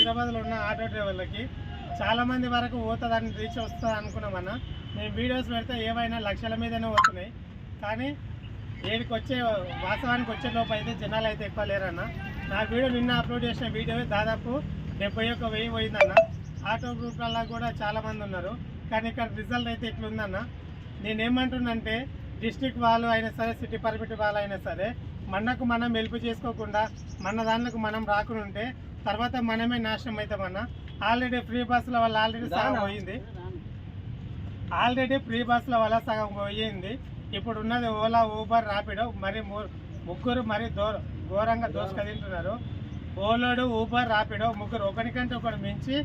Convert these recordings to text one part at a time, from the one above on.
హైదరాబాద్లో ఉన్న ఆటో డ్రైవర్లకి చాలా మంది వరకు పోతుందని రీచ్ వస్తుంది అనుకున్నామన్నా మేము వీడియోస్ పెడితే ఏవైనా లక్షల మీదనే వస్తున్నాయి కానీ ఏడికి వచ్చే వాస్తవానికి వచ్చే లోపు అయితే జనాలు అయితే ఎక్కువ లేరన్న. నా వీడియో నిన్న అప్లోడ్ చేసిన వీడియో దాదాపు డెబ్బై ఒక్క వెయ్యి పోయిందన్న. ఆటో గ్రూప్లలో కూడా చాలామంది ఉన్నారు. కానీ ఇక్కడ రిజల్ట్ అయితే ఇట్లుందన్న. నేనేమంటున్నంటే డిస్టిక్ వాళ్ళు అయినా సరే సిటీ పర్మిట్ వాళ్ళు అయినా సరే మనకు మనం హెల్ప్ చేసుకోకుండా మన దానికి మనం రాకుండా ఉంటే తర్వాత మనమే నాశనం అవుతామన్న ఆల్రెడీ ఫ్రీ బస్సుల వల్ల ఆల్రెడీ సగం పోయింది. ఆల్రెడీ ఫ్రీ బస్సుల వల్ల సగం పోయింది. ఇప్పుడు ఉన్నది ఓలా ఊబర్ ర్యాపిడో మరి ముగ్గురు మరి దో ఘోరంగా దోసుక తింటున్నారు ఓలోడు ఊబర్ ర్యాపిడో ముగ్గురు ఒకరికంటే ఒకరు మించి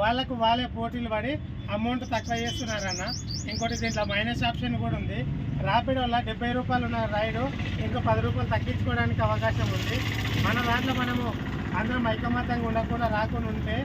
వాళ్ళకు వాళ్ళే పోటీలు పడి అమౌంట్ తక్కువ చేస్తున్నారన్న ఇంకోటి దీంట్లో మైనస్ ఆప్షన్ కూడా ఉంది. ర్యాపిడోలో డెబ్బై రూపాయలు ఉన్న రైడు ఇంకా పది రూపాయలు తగ్గించుకోవడానికి అవకాశం ఉంది. మన దాంట్లో మనము అందరం ఐకమత్యంగా ఉండకుండా రాకుండా ఉంటే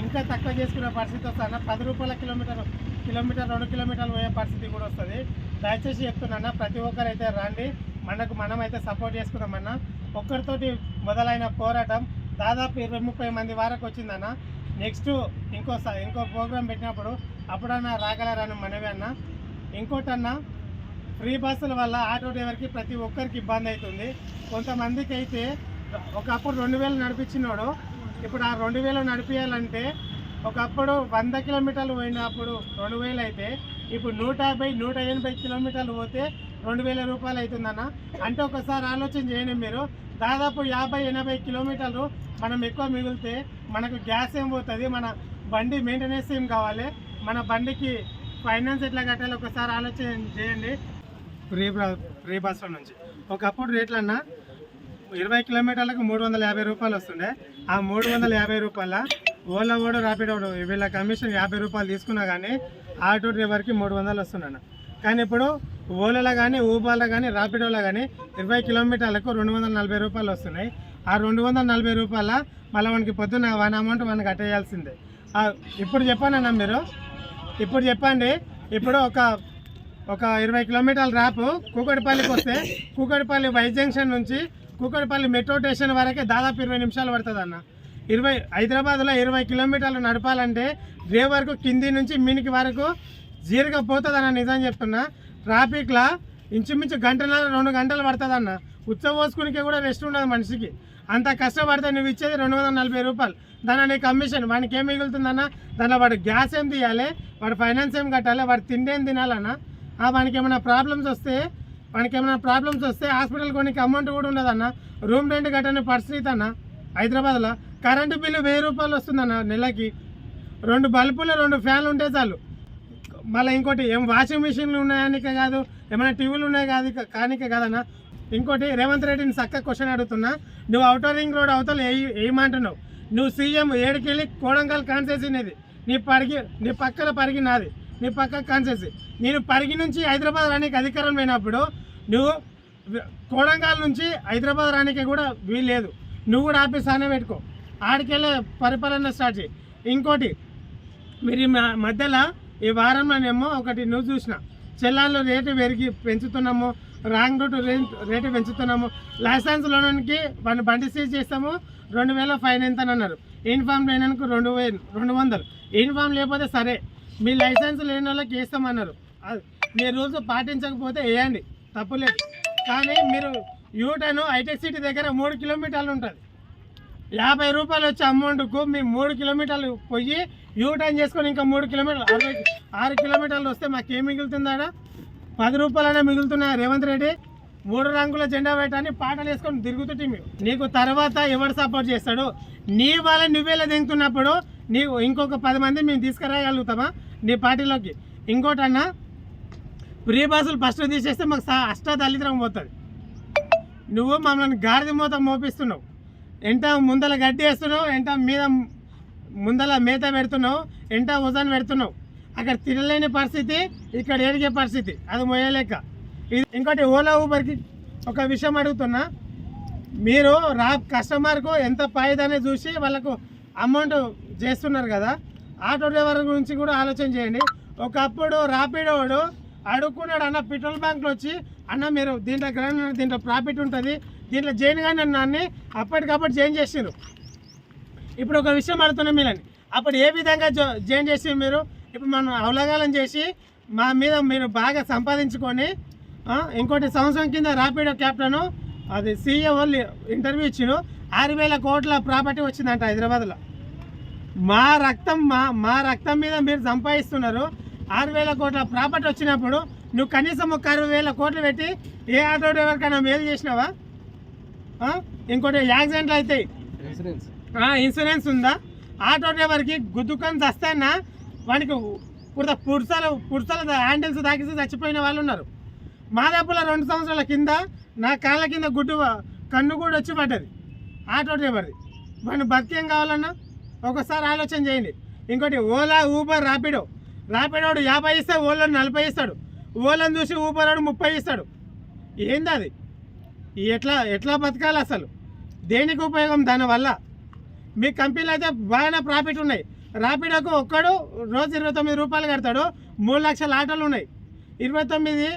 ఇంకా తక్కువ చేసుకునే పరిస్థితి వస్తుందన్న. పది రూపాయల కిలోమీటర్ కిలోమీటర్ రెండు కిలోమీటర్లు పోయే పరిస్థితి కూడా వస్తుంది. దయచేసి చెప్తున్నా ప్రతి ఒక్కరైతే రండి. మనకు మనం అయితే సపోర్ట్ చేసుకున్నామన్నా. ఒక్కరితోటి మొదలైన పోరాటం దాదాపు ఇరవై ముప్పై మంది వరకు వచ్చిందన్న. నెక్స్ట్ ఇంకో ఇంకో ప్రోగ్రాం పెట్టినప్పుడు అప్పుడన్నా రాగలరని మనవి అన్న. ఇంకోటన్నా ఫ్రీ బస్సుల వల్ల ఆటో డ్రైవర్కి ప్రతి ఒక్కరికి ఇబ్బంది అవుతుంది. కొంతమందికి అయితే ఒకప్పుడు రెండు వేలు నడిపించినోడు ఇప్పుడు ఆ రెండు వేలు నడిపించాలంటే ఒకప్పుడు వంద కిలోమీటర్లు పోయినప్పుడు రెండు వేలు అయితే ఇప్పుడు నూట యాభై నూట ఎనభై కిలోమీటర్లు పోతే రెండు వేల రూపాయలు అవుతుందన్న. అంటే ఒకసారి ఆలోచన చేయండి మీరు. దాదాపు యాభై ఎనభై కిలోమీటర్లు మనం ఎక్కువ మిగిలితే మనకు గ్యాస్ ఏం పోతుంది? మన బండి మెయింటెనెన్స్ ఏం కావాలి? మన బండికి ఫైనాన్స్ ఎట్లా కట్టాలి? ఒకసారి ఆలోచన చేయండి. ఫ్రీ బ- ఫ్రీ బస్సుల నుంచి. ఒకప్పుడు రేట్లన్నా ఇరవై కిలోమీటర్లకు మూడు వందల యాభై రూపాయలు వస్తుండే. ఆ మూడు వందల యాభై రూపాయల ఓలా ఓడు ర్యాపిడ్ వీళ్ళ కమిషన్ యాభై రూపాయలు తీసుకున్నా కానీ ఆటో డ్రైవర్కి మూడు వందలు వస్తున్నాను కానీ ఇప్పుడు ఓలాలో కానీ ఊబర్లో కానీ రాపిడోలో కానీ ఇరవై కిలోమీటర్లకు రెండు వందల నలభై రూపాయలు వస్తున్నాయి. ఆ రెండు వందల నలభై రూపాయల మళ్ళీ మనకి పొద్దున్న వన్ అమౌంట్ మనకి కట్టేయాల్సిందే. ఇప్పుడు చెప్పానన్నా మీరు? ఇప్పుడు చెప్పండి. ఇప్పుడు ఒక ఒక ఇరవై కిలోమీటర్ల ర్యాప్ కూకటిపల్లికి వస్తే కూకటిపల్లి వై జంక్షన్ నుంచి కూకడిపల్లి మెట్రో స్టేషన్ వరకే దాదాపు ఇరవై నిమిషాలు పడుతుంది అన్న ఇరవై హైదరాబాద్లో ఇరవై కిలోమీటర్లు నడపాలంటే డ్రైవర్కు కింది నుంచి మినికి వరకు జీరుగా పోతుంది అన్న నిజం చెప్తున్నా. ట్రాఫిక్లో ఇంచుమించు గంటన్నర రెండు గంటలు పడుతుందన్న. ఉత్సవం పోసుకునికే కూడా రెస్ట్ ఉండదు మనిషికి. అంత కష్టపడితే నువ్వు ఇచ్చేది రెండు వందల నలభై రూపాయలు. దాని నీ కమిషన్. వానికి ఏం మిగులుతుందన్న? దానిలో వాడు గ్యాస్ ఏం తీయాలి? వాడు ఫైనాన్స్ ఏం కట్టాలి? వాడు తిండి ఏం తినాలన్నా? ఆ వానికి ఏమైనా ప్రాబ్లమ్స్ వస్తే మనకి ఏమైనా ప్రాబ్లమ్స్ వస్తే హాస్పిటల్ కొనికి అమౌంట్ కూడా ఉండదన్న. రూమ్ రెంట్ కట్టని పరిస్థితి అన్న. హైదరాబాద్లో కరెంటు బిల్లు వెయ్యి రూపాయలు వస్తుందన్న నెలకి. రెండు బల్బులు రెండు ఫ్యాన్లు ఉంటే చాలు. మళ్ళీ ఇంకోటి ఏం వాషింగ్ మిషన్లు ఉన్నాయనిక కాదు ఏమైనా టీవీలు ఉన్నాయి కాదు కానికే కానిక కాదన్న. ఇంకోటి రేవంత్ రెడ్డిని చక్క క్వశ్చన్ అడుగుతున్నా. నువ్వు అవుటర్ రింగ్ రోడ్ అవతల ఏమంటున్నావు నువ్వు సీఎం ఏడుకెళ్ళి కోడంగల్ కాన్సెన్సీ నీది నీ పరిగి నీ పక్కన పరిగి నాది. నీ పక్క కాన్సెన్సీ నేను పరిగి నుంచి హైదరాబాద్ రానికి అధికారం పోయినప్పుడు నువ్వు వి- కోడంగల్ నుంచి హైదరాబాద్ రానికి కూడా వీలు లేదు నువ్వు కూడా ఆఫీస్ ఆనే పెట్టుకో. ఆడికెళ్ళే పరిపాలన స్టార్ట్ చేయి. ఇంకోటి మీరు మధ్యలో ఈ వారంలోనేమో ఒకటి నువ్వు చూసిన. చెల్లాన్లో రేటు పెరిగి పెంచుతున్నాము. రాంగ్ రూట్ రేటు పెంచుతున్నాము. లైసెన్స్ లోనికి వాళ్ళు బండి సీజ్ చేస్తాము. రెండు వేల ఫైన్ ఎంత అన్నారు. యూనిఫామ్ లేనకు రెండు వేలు రెండు వందలు. యూనిఫామ్ లేకపోతే సరే. మీ లైసెన్స్ లేని వాళ్ళకి వేస్తామన్నారు మీ రూల్స్ పాటించకపోతే వేయండి. తప్పులేదు. కానీ మీరు యూటను హైటెక్ సిటీ దగ్గర మూడు కిలోమీటర్లు ఉంటుంది. యాభై రూపాయలు వచ్చే అమౌంట్కు మేము మూడు కిలోమీటర్లు పోయి యూ టర్న్ చేసుకొని ఇంకా మూడు కిలోమీటర్లు అరవై ఆరు కిలోమీటర్లు వస్తే మాకేం మిగులుతుందా పది రూపాయలైనా మిగులుతున్నాయా రేవంత్ రెడ్డి. మూడు రంగుల జెండా పెట్టని పాటలు వేసుకొని తిరుగుతుంటే మేము నీకు తర్వాత ఎవరు సపోర్ట్ చేస్తాడు? నీ వాళ్ళ నువ్వేలా దింగుతున్నప్పుడు నీవు ఇంకొక పది మంది మేము తీసుకురాగలుగుతామా? నీ పార్టీలోకి. ఇంకోటన్నా ఫ్రీ బస్సులు ఫస్ట్ తీసేస్తే మాకు సా- అష్ట దళిద్రం పోతుంది. నువ్వు మమ్మల్ని గాడిద మూత మోపిస్తున్నావు. ఎంట ముందల గడ్డి వేస్తున్నావు ఎంట మీద ముందల మేత పెడుతున్నావు ఎంట వజన్ పెడుతున్నావు. అక్కడ తినలేని పరిస్థితి ఇక్కడ ఎరిగే పరిస్థితి అది మోయలేక ఇది ఇంకోటి ఓలా ఊబర్కి ఒక విషయం అడుగుతున్నా. మీరు రా కస్టమర్కు ఎంత పాయిదనే చూసి వాళ్ళకు అమౌంట్ చేస్తున్నారు కదా ఆటో డ్రైవర్ గురించి కూడా ఆలోచన చేయండి. ఒకప్పుడు రాపిడోడు అడుక్కున్నాడు అన్న పెట్రోల్ బంక్లో వచ్చి అన్న మీరు దీంట్లో గ్రహణ దీంట్లో ప్రాఫిట్ ఉంటుంది దీంట్లో జైన్ కానీ నన్ను అప్పటికప్పుడు జైన్ చేసారు ఇప్పుడు ఒక విషయం అడుగుతున్నాం మీరని అప్పుడు ఏ విధంగా జో జాయిన్ చేసి మీరు? ఇప్పుడు మనం అవలగాలం చేసి మా మీద మీరు బాగా సంపాదించుకొని ఇంకోటి సంవత్సరం కింద ర్యాపిడో క్యాప్టెన్ అది సీఏ వాళ్ళు ఇంటర్వ్యూ ఇచ్చిండు ఆరు వేల కోట్ల ప్రాపర్టీ వచ్చిందంట హైదరాబాద్లో. మా రక్తం మా మా రక్తం మీద మీరు సంపాదిస్తున్నారు ఆరు వేల కోట్ల ప్రాపర్టీ వచ్చినప్పుడు నువ్వు కనీసం ఒక అరవై వేల కోట్లు పెట్టి ఏ ఆటో డ్రైవర్కైనా మేలు చేసినావా? ఇంకోటి యాక్సిడెంట్లు అవుతాయి ఇన్సూరెన్స్ ఉందా? ఆటో డ్రైవర్కి గుద్దుకొని చస్తానా వానికి పుడత పురుసలు పురుసల హ్యాండిల్స్ తాకిసి చచ్చిపోయిన వాళ్ళు ఉన్నారు. మాదాపుల రెండు సంవత్సరాల కింద నా కాళ్ళ కింద గుడ్డు కన్ను కూడా వచ్చి పడ్డది ఆటో డ్రైవర్ది. వాడిని బతికేం కావాలన్నా? ఒకసారి ఆలోచన చేయండి. ఇంకోటి ఓలా ఊబర్ ర్యాపిడో ర్యాపిడోడు యాభై ఇస్తే ఓళ్ళని నలభై ఇస్తాడు. ఓలను చూసి ఊబర్ వాడు ముప్పై ఇస్తాడు. ఏంది అది? ఎట్లా ఎట్లా బతకాలి అసలు? దేనికి ఉపయోగం దానివల్ల? మీ కంపెనీలో అయితే బాగానే ప్రాఫిట్ ఉన్నాయి. రాపిడోకు ఒక్కడు రోజు ఇరవై తొమ్మిది రూపాయలు కడతాడు. మూడు లక్షల ఆటోలు ఉన్నాయి. ఇరవై తొమ్మిది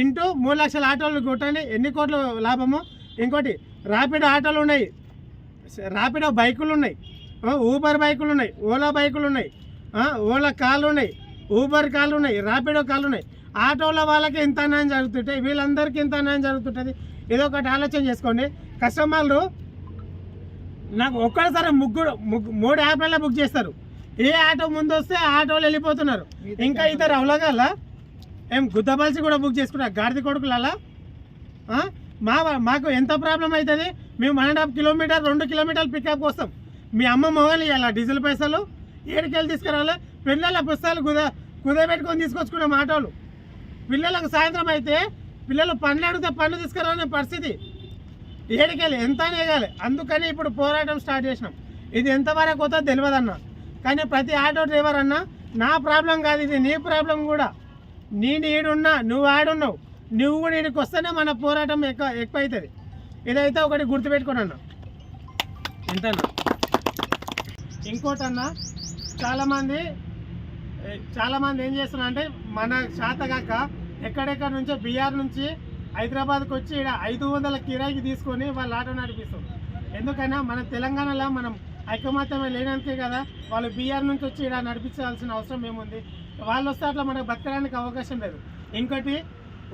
ఇంటూ మూడు లక్షల ఆటోలు కొట్టండి. ఎన్ని కోట్ల లాభము? ఇంకోటి రాపిడో ఆటోలు ఉన్నాయి. రాపిడో బైకులు ఉన్నాయి. ఊబర్ బైకులు ఉన్నాయి. ఓలా బైకులు ఉన్నాయి. ఓలా కార్లు ఉన్నాయి. ఊబర్ కాళ్ళు ఉన్నాయి ర్యాపిడో కాళ్ళు ఉన్నాయి ఆటోల వాళ్ళకి ఇంత అన్యాయం జరుగుతుంటాయి వీళ్ళందరికీ ఇంత అన్యాయం జరుగుతుంటుంది. ఏదో ఒకటి ఆలోచన చేసుకోండి. కస్టమర్లు నాకు ఒక్కసారి ముగ్గురు ముగ్గు- మూడు యాప్లలో బుక్ చేస్తారు. ఏ ఆటో ముందు వస్తే ఆటోలు వెళ్ళిపోతున్నారు. ఇంకా ఇద్దరు అవలగాల ఏం గుద్దబల్సి కూడా బుక్ చేసుకున్నారు గాడిద కొడుకులలా మా మాకు ఎంత ప్రాబ్లం అవుతుంది? మేము వన్ అండ్ హాఫ్ కిలోమీటర్ రెండు కిలోమీటర్లు పికప్ కోసం. మీ అమ్మ మొగలు ఇవ్వాలా డీజిల్ పైసలు? ఏడుకెళ్ళి తీసుకురావాలి? పిల్లల పుస్తకాలు కుద కుదబెట్టుకొని తీసుకొచ్చుకున్నాం ఆటోలు పిల్లలకు సాయంత్రం అయితే పిల్లలు పనులు అడిగితే పనులు తీసుకురాలనే పరిస్థితి. ఏడికెళ్ళి ఎంత వేయాలి అందుకని ఇప్పుడు పోరాటం స్టార్ట్ చేసినాం. ఇది ఎంతవరకు పోతుందో తెలియదు అన్న కానీ ప్రతి ఆటో డ్రైవర్ అన్న నా ప్రాబ్లం కాదు ఇది నీ ప్రాబ్లం కూడా. నేను ఈడున్నా నువ్వు ఆడున్నావు నువ్వు కూడా ఈడికి వస్తేనే మన పోరాటం ఎక్కువ ఎక్కువ అవుతుంది ఇదైతే ఒకటి గుర్తుపెట్టుకుని అన్న ఎంతన్నా ఇంకోటన్నా చాలామంది చాలామంది ఏం చేస్తున్నారు అంటే మన శాతగాక ఎక్కడెక్కడ నుంచో బీఆర్ నుంచి హైదరాబాద్కి వచ్చి ఇక్కడ ఐదు వందల కిరాయికి తీసుకొని వాళ్ళు ఆటో నడిపిస్తారు. ఎందుకైనా మన తెలంగాణలో మనం ఐకమత్యమే లేనందుకే కదా వాళ్ళు బీఆర్ నుంచి వచ్చి ఇక్కడ నడిపించాల్సిన అవసరం ఏముంది? వాళ్ళు వస్తే అట్లా మనకు బతకడానికి అవకాశం లేదు. ఇంకోటి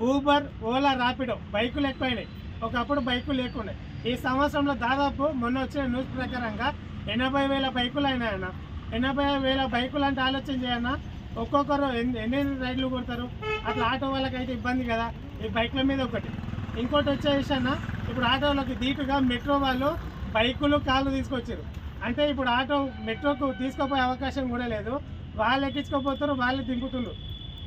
ఊబర్ ఓలా ర్యాపిడో బైకులు ఎక్కువైనాయి. ఒకప్పుడు బైకులు లేకుండే. ఈ సంవత్సరంలో దాదాపు మొన్న వచ్చిన న్యూస్ ప్రకారంగా ఎనభై వేల బైకులు అయినాయన్న. ఎనభై వేల బైకులు అంటే ఆలోచన చేయన్న. ఒక్కొక్కరు ఎన్ని ఎన్ని రైడ్లు కొడతారు? అట్లా ఆటో వాళ్ళకైతే ఇబ్బంది కదా. ఈ బైక్ల మీద ఒకటి. ఇంకోటి వచ్చేసి అన్న ఇప్పుడు ఆటోలకు దీటుగా మెట్రో వాళ్ళు బైకులు కార్లు తీసుకొచ్చారు. అంటే ఇప్పుడు ఆటో మెట్రోకు తీసుకోపోయే అవకాశం కూడా లేదు. వాళ్ళు ఎక్కించుకోపోతారు వాళ్ళు దింపుతుండ్రు.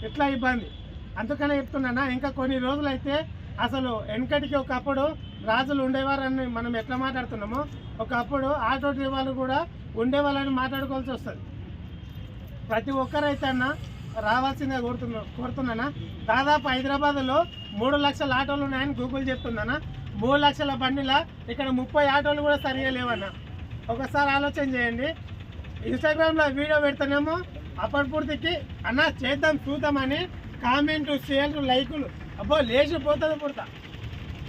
ఎట్లా ఇబ్బంది. అందుకనే చెప్తున్నానా ఇంకా కొన్ని రోజులైతే అసలు వెనకటికి ఒకప్పుడు రాజులు ఉండేవారని మనం ఎట్లా మాట్లాడుతున్నామో ఒకప్పుడు ఆటో డ్రైవర్లు కూడా ఉండేవాళ్ళని మాట్లాడుకోవాల్సి వస్తుంది. ప్రతి ఒక్కరైతే అన్న రావాల్సిందే కోరుతున్నా కోరుతున్నానా? దాదాపు హైదరాబాద్లో మూడు లక్షల ఆటోలు ఉన్నాయని గూగుల్ చెప్తుందన్న. మూడు లక్షల బండిలా ఇక్కడ ముప్పై ఆటోలు కూడా సరిగా లేవన్నా. ఒకసారి ఆలోచన చేయండి. ఇన్స్టాగ్రామ్లో వీడియో పెడితేనేమో అప్పటిపూర్తికి అన్న చేద్దాం చూద్దామని కామెంట్ షేర్లు లైకులు. అబ్బో లేచిపోతుంది పుడతా.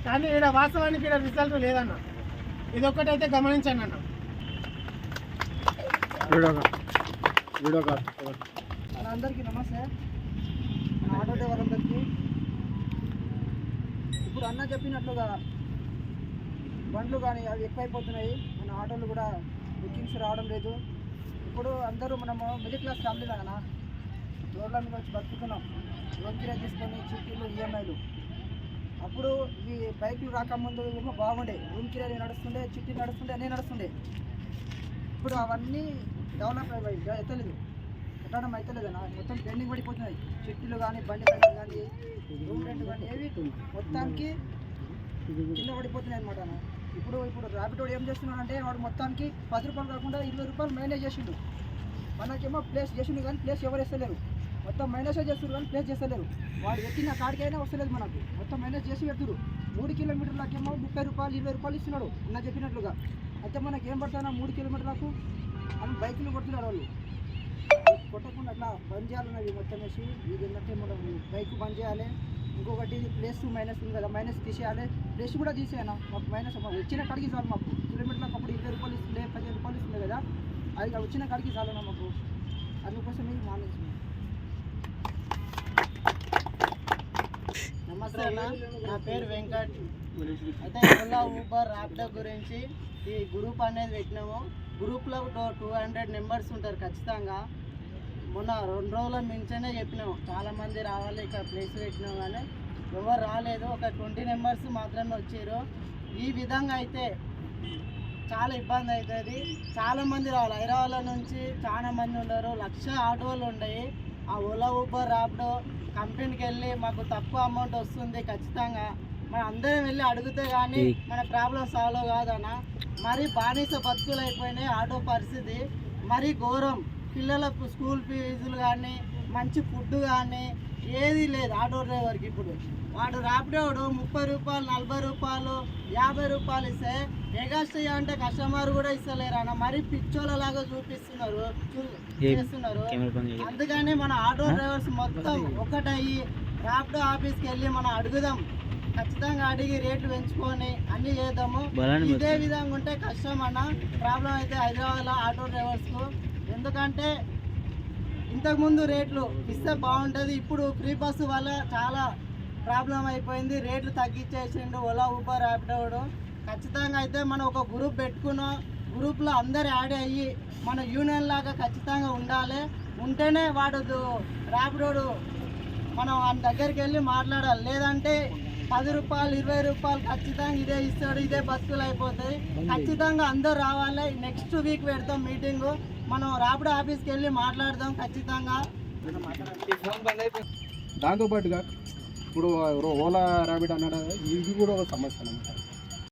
కానీ ఇక్కడ వాస్తవానికి ఇక్కడ రిజల్ట్ లేదన్న. ఇది ఒక్కటైతే గమనించండి అన్న. అందరికీ నమస్తే. మన ఆటో డ్రైవర్ అందరికీ ఇప్పుడు అన్న చెప్పినట్లుగా బండ్లు కానీ అవి ఎక్కువైపోతున్నాయి. మన ఆటోలు కూడా బుకింగ్స్ రావడం లేదు. ఇప్పుడు అందరూ మనము మిడిల్ క్లాస్ ఫ్యామిలీ కదా రోడ్ల మీద వచ్చి బతుకుతున్నాం. లోన్ తీసుకొని చిట్టీలు ఈఎంఐలు అప్పుడు ఈ బైక్లు రాకముందు ఏమో బాగుండే. రూమ్ నడుస్తుండే చిట్టి నడుస్తుండే అన్నీ నడుస్తుండే. ఇప్పుడు అవన్నీ డెవలప్ అయ్యాయి ఎత్తలేదు. కట్టడం అవుతలేదన్న మొత్తం పెండింగ్ పడిపోతున్నాయి. చెట్లు కానీ బండి పైన కానీ రూమ్ రెంట్ కానీ ఏవి మొత్తానికి కింద పడిపోతున్నాయి అనమాట ఇప్పుడు ఇప్పుడు ర్యాపిడ్ ఏం చేస్తున్నాడంటే వాడు మొత్తానికి పది రూపాయలు కాకుండా ఇరవై రూపాయలు మేనేజ్ చేసిండు. మనకేమో ప్లేస్ చేసిండు కానీ ప్లేస్ ఎవరు ఇస్తలేరు మొత్తం మైనస్ చేస్తారు కానీ ప్లేస్ చేస్తలేరు. వాడు ఎక్కిన కాడికైనా వస్తలేదు మనకు. మొత్తం మైనస్ చేసి పెడుతురు మూడు కిలోమీటర్లకేమో ముప్పై రూపాయలు ఇరవై రూపాయలు ఇస్తున్నాడు. అన్న చెప్పినట్లుగా. అయితే మనకి ఏం పడుతున్నా మూడు కిలోమీటర్లకు అని బైకులు కొడుతున్నారు వాళ్ళు. కొట్టకుండా అట్లా బంద్ చేయాలన్నవి మొత్తం వేసి ఇది ఏంటంటే మనం బైక్ బంద్ చేయాలి. ఇంకొకటి ప్లేస్ మైనస్ ఉంది కదా మైనస్ తీసేయాలి. ప్లేస్ కూడా తీసేయనా? మాకు మైనస్ వచ్చిన కడిగి చాలు మాకు. కిలోమీటర్లకు అప్పుడు ఇరవై రూపాయలు ఇస్తుండే పదిహేను రూపాయలు ఇస్తుండే కదా. అది వచ్చిన కాడికి చాలు మాకు? అందుకోసం ఇది మానేసి నమస్తే అన్న నా పేరు వెంకట్. అయితే ఓలా ఊబర్ ర్యాపిడో గురించి ఈ గ్రూప్ అనేది పెట్టినాము. గ్రూప్లో టూ హండ్రెడ్ మెంబర్స్ ఉంటారు ఖచ్చితంగా. మొన్న రెండు రోజుల మించనే చెప్పినాము. చాలామంది రావాలి ఇక్కడ ప్లేస్ పెట్టినాం కానీ ఎవరు రాలేదు. ఒక ట్వంటీ మెంబర్స్ మాత్రమే వచ్చారు. ఈ విధంగా అయితే చాలా ఇబ్బంది అవుతుంది. చాలామంది రావాలి. హైదరాబాద్ నుంచి చాలా మంది ఉన్నారు. లక్ష ఆటోలు ఉన్నాయి. ఆ ఓలా ఊబర్ ర్యాపిడో కంపెనీకి వెళ్ళి మాకు తక్కువ అమౌంట్ వస్తుంది ఖచ్చితంగా. మనం అందరం వెళ్ళి అడిగితే కానీ మన ప్రాబ్లం సాల్వ్ కాదన్న. మరి బానిస బతుకులు అయిపోయినాయి ఆటో పరిస్థితి. మరి ఘోరం. పిల్లలకు స్కూల్ ఫీజులు కానీ మంచి ఫుడ్ కానీ ఏది లేదు ఆటో డ్రైవర్కి ఇప్పుడు. వాడు ర్యాపిడోడు ముప్పై రూపాయలు నలభై రూపాయలు యాభై రూపాయలు ఇస్తే ఎగస్ట్ అంటే కస్టమర్ కూడా ఇస్తలేరు అన్న మరి పిచ్చోళ్ళలాగా చూపిస్తున్నారు చూ- చేస్తున్నారు. అందుకని మన ఆటో డ్రైవర్స్ మొత్తం ఒకటయ్యి ర్యాపిడో ఆఫీస్కి వెళ్ళి మనం అడుగుదాం. ఖచ్చితంగా అడిగి రేట్లు పెంచుకొని అన్ని చేద్దాము. ఇదే విధంగా ఉంటే కష్టం అన్న ప్రాబ్లం అయితే హైదరాబాద్లో ఆటో డ్రైవర్స్కు. ఎందుకంటే ఇంతకుముందు రేట్లు ఇస్తే బాగుంటుంది. ఇప్పుడు ఫ్రీ బస్సు వల్ల చాలా ప్రాబ్లం అయిపోయింది. రేట్లు తగ్గించేసిండు ఓలా ఊబర్ ర్యాపిడోడు ఖచ్చితంగా అయితే మనం ఒక గ్రూప్ పెట్టుకున్నాం. గ్రూప్లో అందరు యాడ్ అయ్యి మన యూనియన్ లాగా ఖచ్చితంగా ఉండాలి. ఉంటేనే వాడు ర్యాపిడోడు మనం ఆయన దగ్గరికి వెళ్ళి మాట్లాడాలి. లేదంటే పది రూపాయలు ఇరవై రూపాయలు ఖచ్చితంగా ఇదే ఇస్తాడు ఇదే బస్సులు అయిపోతాయి. ఖచ్చితంగా అందరు రావాలి. నెక్స్ట్ వీక్ పెడతాం మీటింగు. మనం రాపిడో ఆఫీస్కి వెళ్ళి మాట్లాడదాం ఖచ్చితంగా. దాంతోపాటుగా ఇప్పుడు ఓలా ర్యాబిట్ అన్నాడు? ఇది కూడా ఒక సమస్య అనమాట